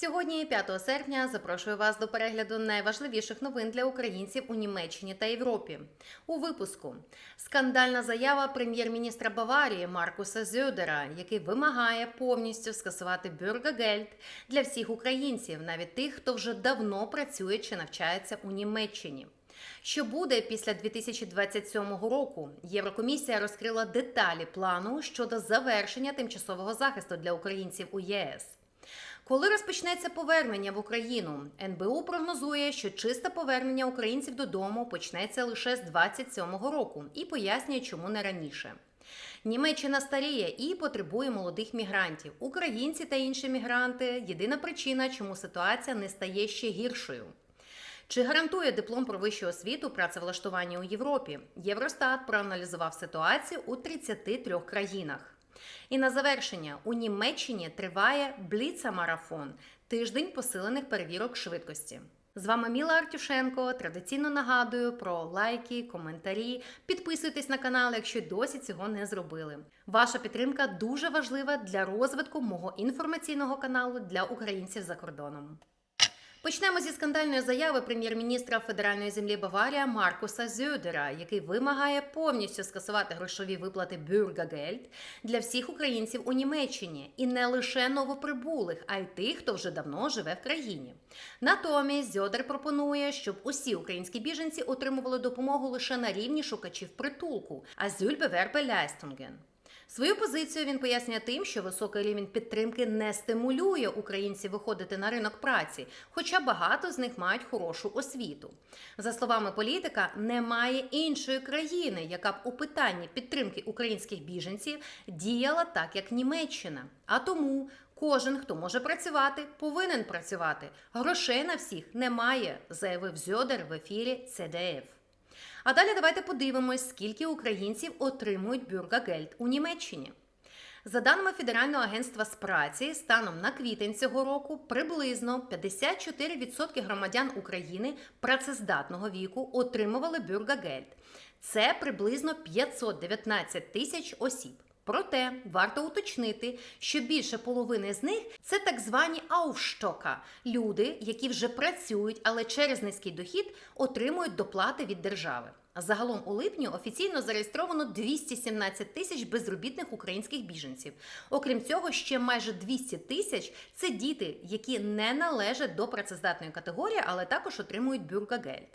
Сьогодні, 5 серпня, запрошую вас до перегляду найважливіших новин для українців у Німеччині та Європі. У випуску скандальна заява прем'єр-міністра Баварії Маркуса Зюдера, який вимагає повністю скасувати бюргагельд для всіх українців, навіть тих, хто вже давно працює чи навчається у Німеччині. Що буде після 2027 року? Єврокомісія розкрила деталі плану щодо завершення тимчасового захисту для українців у ЄС. Коли розпочнеться повернення в Україну, НБУ прогнозує, що чисте повернення українців додому почнеться лише з 27-го року і пояснює, чому не раніше. Німеччина старіє і потребує молодих мігрантів. Українці та інші мігранти єдина причина, чому ситуація не стає ще гіршою. Чи гарантує диплом про вищу освіту працевлаштування у Європі? Євростат проаналізував ситуацію у 33 країнах. І на завершення у Німеччині триває бліца-марафон тиждень посилених перевірок швидкості. З вами Міла Артюшенко. Традиційно нагадую про лайки, коментарі. Підписуйтесь на канал, якщо досі цього не зробили. Ваша підтримка дуже важлива для розвитку мого інформаційного каналу для українців за кордоном. Почнемо зі скандальної заяви прем'єр-міністра федеральної землі Баварія Маркуса Зюдера, який вимагає повністю скасувати грошові виплати Бюргагельд для всіх українців у Німеччині і не лише новоприбулих, а й тих, хто вже давно живе в країні. Натомість Зьодер пропонує, щоб усі українські біженці отримували допомогу лише на рівні шукачів притулку, а Ляйстунген. Свою позицію він пояснює тим, що високий рівень підтримки не стимулює українців виходити на ринок праці, хоча багато з них мають хорошу освіту. За словами політика, немає іншої країни, яка б у питанні підтримки українських біженців діяла так, як Німеччина. А тому кожен, хто може працювати, повинен працювати. Грошей на всіх немає, заявив Зьодер в ефірі ЦДФ. А далі давайте подивимось, скільки українців отримують бюргагельд у Німеччині. За даними Федерального агентства з праці, станом на квітень цього року приблизно 54% громадян України працездатного віку отримували бюргагельд. Це приблизно 519 тисяч осіб. Проте варто уточнити, що більше половини з них це так звані ауфштока – люди, які вже працюють, але через низький дохід отримують доплати від держави. Загалом у липні офіційно зареєстровано 217 тисяч безробітних українських біженців. Окрім цього, ще майже 200 тисяч це діти, які не належать до працездатної категорії, але також отримують бюргагельд.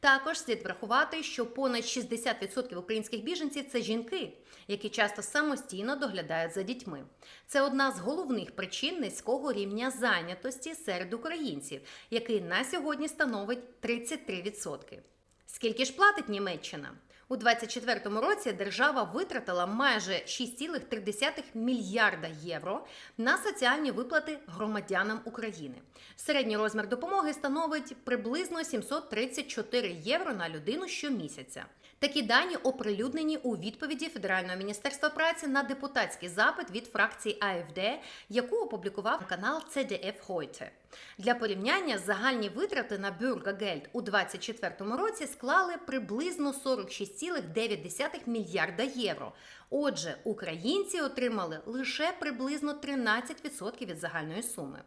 Також слід врахувати, що понад 60% українських біженців це жінки, які часто самостійно доглядають за дітьми. Це одна з головних причин низького рівня зайнятості серед українців, який на сьогодні становить 33%. Скільки ж платить Німеччина? У 2024 році держава витратила майже 6,3 мільярда євро на соціальні виплати громадянам України. Середній розмір допомоги становить приблизно 734 євро на людину щомісяця. Такі дані оприлюднені у відповіді Федерального міністерства праці на депутатський запит від фракції АФД, яку опублікував канал CDF Heute. Для порівняння загальні витрати на бюргагельд у 2024 році склали приблизно 46,9 мільярда євро. Отже, українці отримали лише приблизно 13% від загальної суми.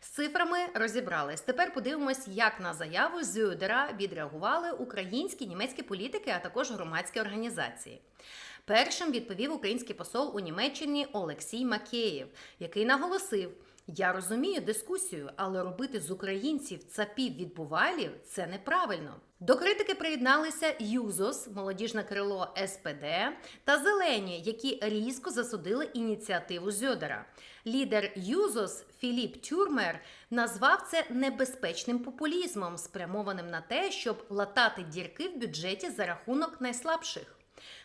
З цифрами розібрались. Тепер подивимось, як на заяву Зюдера відреагували українські німецькі політики, а також громадські організації. Першим відповів український посол у Німеччині Олексій Макеєв, який наголосив. Я розумію дискусію, але робити з українців цапів відбувалів це неправильно. До критики приєдналися Юзос, молодіжне крило СПД та Зелені, які різко засудили ініціативу Зьодера. Лідер Юзос Філіп Тюрмер назвав це небезпечним популізмом, спрямованим на те, щоб латати дірки в бюджеті за рахунок найслабших.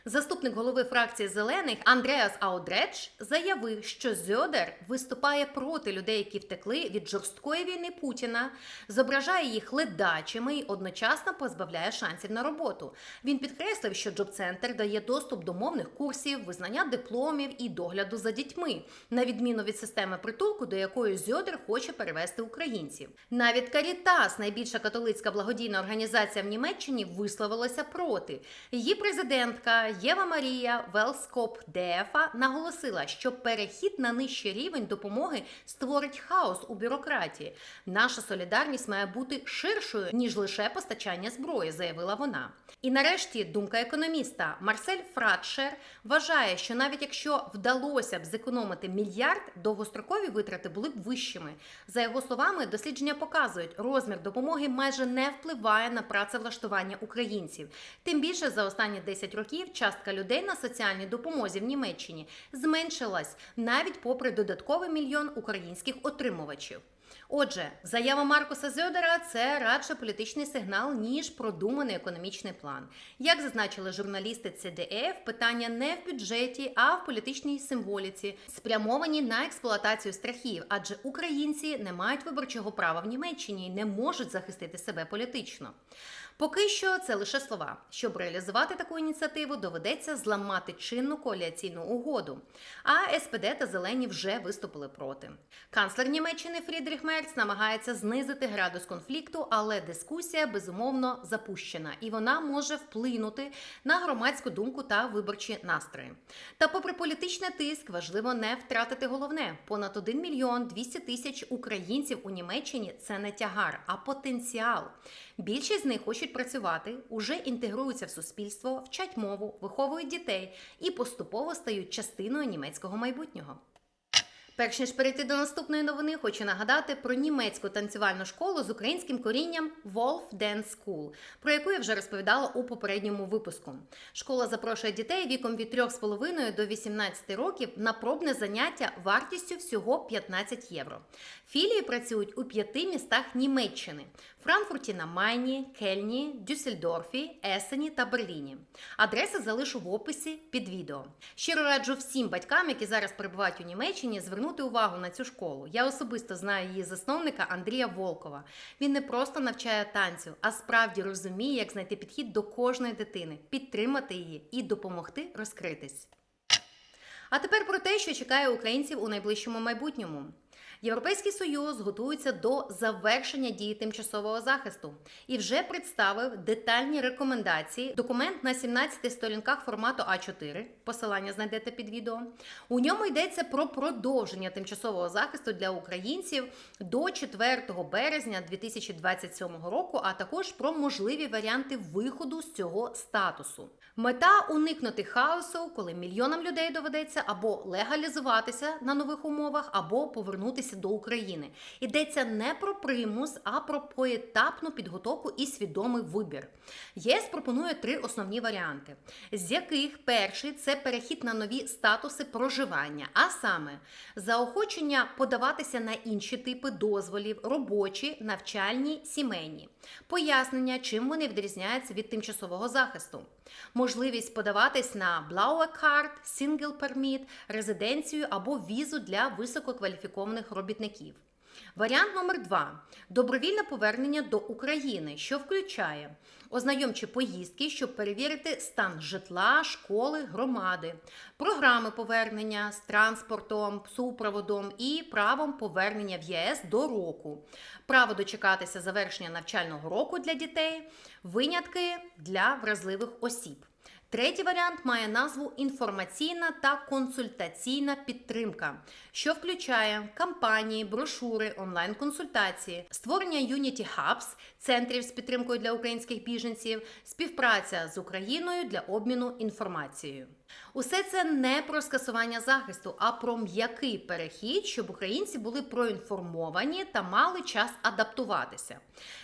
Заступник голови фракції зелених Андреас Аудреч заявив, що Зьодер виступає проти людей, які втекли від жорсткої війни Путіна, зображає їх ледачими і одночасно позбавляє шансів на роботу. Він підкреслив, що Джоб-центр дає доступ до мовних курсів, визнання дипломів і догляду за дітьми, на відміну від системи притулку, до якої Зьодер хоче перевести українців. Навіть Карітас, найбільша католицька благодійна організація в Німеччині, висловилася проти. Її президент агентка Єва Марія Велскоп ДЕФА наголосила, що перехід на нижчий рівень допомоги створить хаос у бюрократії. Наша солідарність має бути ширшою ніж лише постачання зброї, заявила вона. І нарешті думка економіста Марсель Фратшер вважає, що навіть якщо вдалося б зекономити мільярд, довгострокові витрати були б вищими. За його словами, дослідження показують, розмір допомоги майже не впливає на працевлаштування українців. Тим більше за останні 10 років частка людей на соціальній допомозі в Німеччині зменшилась навіть попри додатковий мільйон українських отримувачів. Отже, заява Маркуса Зьодера це радше політичний сигнал, ніж продуманий економічний план. Як зазначили журналісти CDF, питання не в бюджеті, а в політичній символіці, спрямовані на експлуатацію страхів, адже українці не мають виборчого права в Німеччині і не можуть захистити себе політично. Поки що це лише слова. Щоб реалізувати таку ініціативу, доведеться зламати чинну коаліційну угоду. А СПД та Зелені вже виступили проти. Канцлер Німеччини Фрідріх Мерц намагається знизити градус конфлікту, але дискусія безумовно запущена, і вона може вплинути на громадську думку та виборчі настрої. Та, попри політичний тиск, важливо не втратити головне: понад 1 мільйон 200 тисяч українців у Німеччині це не тягар, а потенціал. Більшість з них хочуть працювати, уже інтегруються в суспільство, вчать мову, виховують дітей і поступово стають частиною німецького майбутнього. Перш ніж перейти до наступної новини, хочу нагадати про німецьку танцювальну школу з українським корінням Wolf Dance School, про яку я вже розповідала у попередньому випуску. Школа запрошує дітей віком від 3,5 до 18 років на пробне заняття вартістю всього 15 євро. Філії працюють у п'яти містах Німеччини: Франкфурті на Майні, Кельні, Дюссельдорфі, Есені та Берліні. Адреси залишу в описі під відео. Щиро раджу всім батькам, які зараз перебувають у Німеччині, звернути увагу на цю школу. Я особисто знаю її засновника Андрія Волкова. Він не просто навчає танцю, а справді розуміє, як знайти підхід до кожної дитини, підтримати її і допомогти розкритись. А тепер про те, що чекає українців у найближчому майбутньому. Європейський союз готується до завершення дії тимчасового захисту і вже представив детальні рекомендації. Документ на 17 сторінках формату А4. Посилання знайдете під відео. У ньому йдеться про продовження тимчасового захисту для українців до 4 березня 2027 року, а також про можливі варіанти виходу з цього статусу. Мета уникнути хаосу, коли мільйонам людей доведеться або легалізуватися на нових умовах, або повернутися до України. Йдеться не про примус, а про поетапну підготовку і свідомий вибір. ЄС пропонує три основні варіанти, з яких перший це перехід на нові статуси проживання, а саме заохочення подаватися на інші типи дозволів, робочі, навчальні, сімейні, пояснення, чим вони відрізняються від тимчасового захисту. Можливість подаватись на Blaue Card, Single Permit, резиденцію або візу для висококваліфікованих робітників. Варіант номер два добровільне повернення до України, що включає ознайомчі поїздки, щоб перевірити стан житла, школи, громади, програми повернення з транспортом, супроводом і правом повернення в ЄС до року, право дочекатися завершення навчального року для дітей, винятки для вразливих осіб. Третій варіант має назву інформаційна та консультаційна підтримка, що включає кампанії, брошури, онлайн-консультації, створення Unity Hubs, центрів з підтримкою для українських біженців, співпраця з Україною для обміну інформацією. Усе це не про скасування захисту, а про м'який перехід, щоб українці були проінформовані та мали час адаптуватися.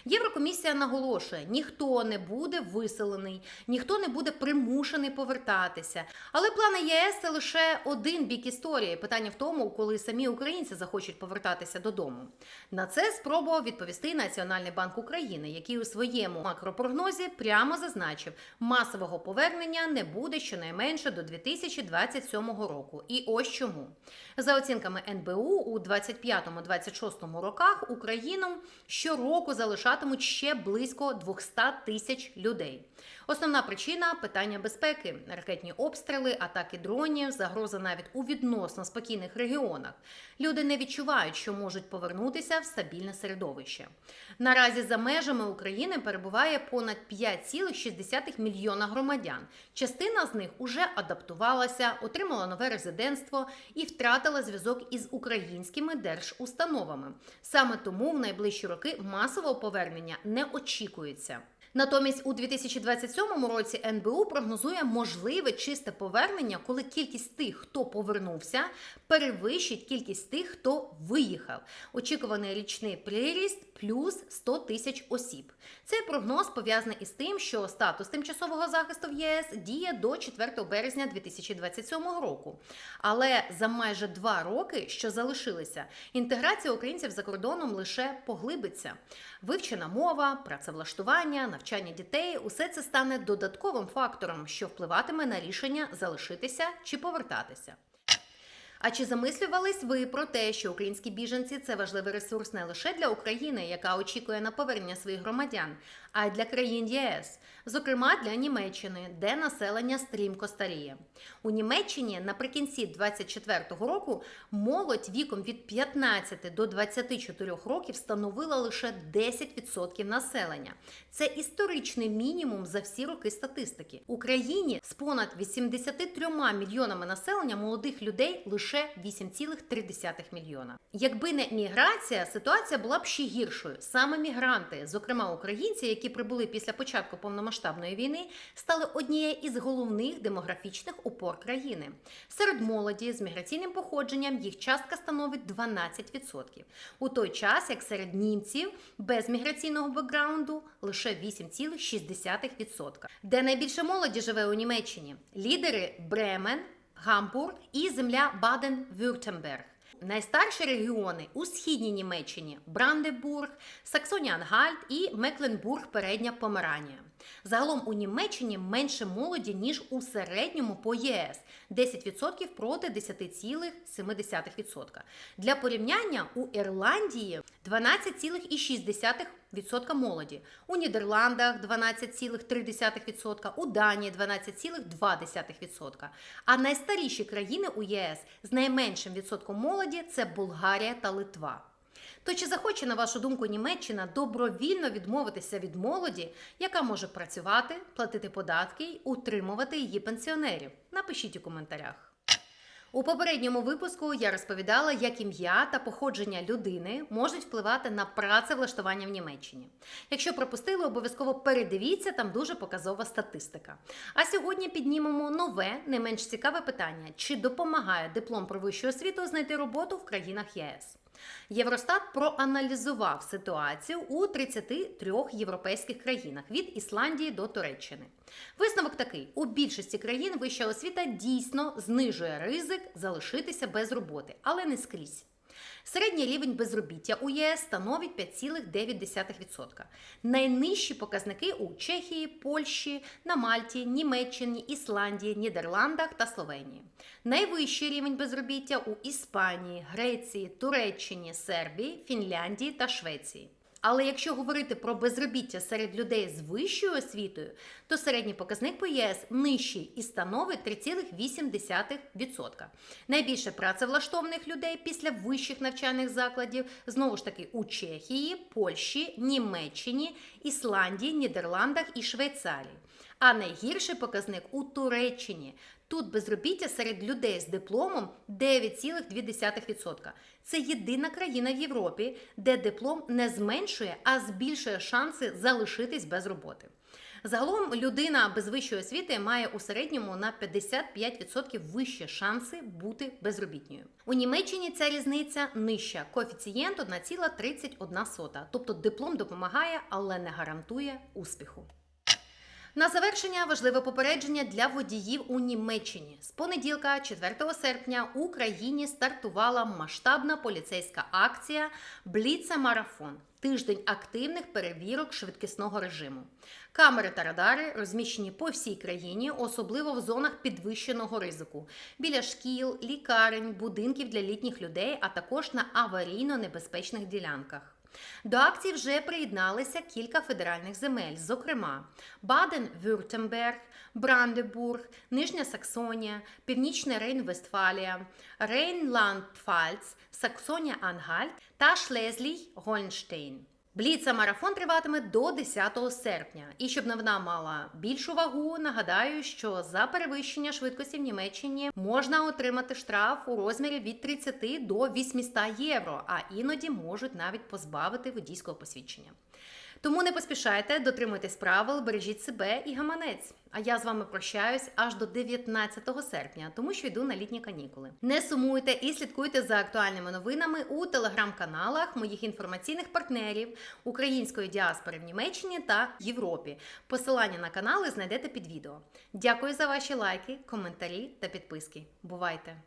Єврокомісія наголошує: ніхто не буде виселений, ніхто не буде примушений повертатися. Але плани ЄС це лише один бік історії. Питання в тому, коли самі українці захочуть повертатися додому. На це спробував відповісти Національний банк України, який у своєму макропрогнозі прямо зазначив, масового повернення не буде щонайменше до до 2027 року. І ось чому. За оцінками НБУ, у 25-26 роках Україну щороку залишатимуть ще близько 200 тисяч людей. Основна причина питання безпеки, ракетні обстріли, атаки дронів, загроза навіть у відносно спокійних регіонах. Люди не відчувають, що можуть повернутися в стабільне середовище. Наразі за межами України перебуває понад 5,6 мільйона громадян. Частина з них уже адаптувалася, отримала нове резидентство і втратила зв'язок із українськими держустановами. Саме тому в найближчі роки масового повернення не очікується. Натомість у 2027 році НБУ прогнозує можливе чисте повернення, коли кількість тих, хто повернувся, перевищить кількість тих, хто виїхав. Очікуваний річний приріст плюс 100 тисяч осіб. Цей прогноз пов'язаний із тим, що статус тимчасового захисту в ЄС діє до 4 березня 2027 року. Але за майже два роки, що залишилися, інтеграція українців за кордоном лише поглибиться. Вивчена мова, працевлаштування, навчання дітей усе це стане додатковим фактором, що впливатиме на рішення залишитися чи повертатися. А чи замислювались ви про те, що українські біженці це важливий ресурс не лише для України, яка очікує на повернення своїх громадян, а й для країн ЄС, зокрема для Німеччини, де населення стрімко старіє. У Німеччині наприкінці 24-го року молодь віком від 15 до 24 років становила лише 10% населення. Це історичний мінімум за всі роки статистики. Україні з понад 83 мільйонами населення молодих людей лише 8,3 мільйона. Якби не міграція, ситуація була б ще гіршою. Саме мігранти, зокрема українці, які прибули після початку повномасштабної війни, стали однією із головних демографічних опор країни. Серед молоді з міграційним походженням їх частка становить 12%. У той час, як серед німців без міграційного бекграунду лише 8,6%. Де найбільше молоді живе у Німеччині? Лідери Бремен, Гамбург і земля Баден-Вюртемберг. Найстарші регіони у східній Німеччині Брандебург, Саксонія-Ангальт і Мекленбург, Передня Померанія. Загалом у Німеччині менше молоді, ніж у середньому по ЄС 10% проти 10,7%. Для порівняння у Ірландії 12,6% молоді, у Нідерландах 12,3%, у Данії 12,2%. А найстаріші країни у ЄС з найменшим відсотком молоді це Болгарія та Литва. То чи захоче, на вашу думку, Німеччина добровільно відмовитися від молоді, яка може працювати, платити податки й утримувати її пенсіонерів? Напишіть у коментарях. У попередньому випуску я розповідала, як ім'я та походження людини можуть впливати на працевлаштування в Німеччині. Якщо пропустили, обов'язково передивіться, там дуже показова статистика. А сьогодні піднімемо нове, не менш цікаве питання: чи допомагає диплом про вищу освіту знайти роботу в країнах ЄС? Євростат проаналізував ситуацію у 33 європейських країнах від Ісландії до Туреччини. Висновок такий: у більшості країн вища освіта дійсно знижує ризик залишитися без роботи, але не скрізь. Середній рівень безробіття у ЄС становить 5,9%. Найнижчі показники у Чехії, Польщі, на Мальті, Німеччині, Ісландії, Нідерландах та Словенії. Найвищий рівень безробіття у Іспанії, Греції, Туреччині, Сербії, Фінляндії та Швеції. Але якщо говорити про безробіття серед людей з вищою освітою, то середній показник по ЄС нижчий і становить 3,8%. Найбільше працевлаштованих людей після вищих навчальних закладів знову ж таки у Чехії, Польщі, Німеччині, Ісландії, Нідерландах і Швейцарії. А найгірший показник у Туреччині. Тут безробіття серед людей з дипломом 9,2%. Це єдина країна в Європі, де диплом не зменшує, а збільшує шанси залишитись без роботи. Загалом людина без вищої освіти має у середньому на 55% вищі шанси бути безробітньою. У Німеччині ця різниця нижча. Коефіцієнт 1,31. Тобто диплом допомагає, але не гарантує успіху. На завершення важливе попередження для водіїв у Німеччині. З понеділка, 4 серпня, у країні стартувала масштабна поліцейська акція Бліце Марафон. Тиждень активних перевірок швидкісного режиму. Камери та радари розміщені по всій країні, особливо в зонах підвищеного ризику, біля шкіл, лікарень, будинків для літніх людей, а також на аварійно небезпечних ділянках. До акції вже приєдналися кілька федеральних земель, зокрема Баден-Вюртемберг, Брандебург, Нижня Саксонія, Північна Рейн-Вестфалія, Рейнланд-Пфальц, Саксонія-Ангальт та Шлезлій-Гольнштейн. Бліца марафон триватиме до 10 серпня. І щоб новина мала більшу вагу, нагадаю, що за перевищення швидкості в Німеччині можна отримати штраф у розмірі від 30 до 800 євро, а іноді можуть навіть позбавити водійського посвідчення. Тому не поспішайте, дотримуйтесь правил, бережіть себе і гаманець. А я з вами прощаюсь аж до 19 серпня, тому що йду на літні канікули. Не сумуйте і слідкуйте за актуальними новинами у телеграм-каналах моїх інформаційних партнерів української діаспори в Німеччині та Європі. Посилання на канали знайдете під відео. Дякую за ваші лайки, коментарі та підписки. Бувайте!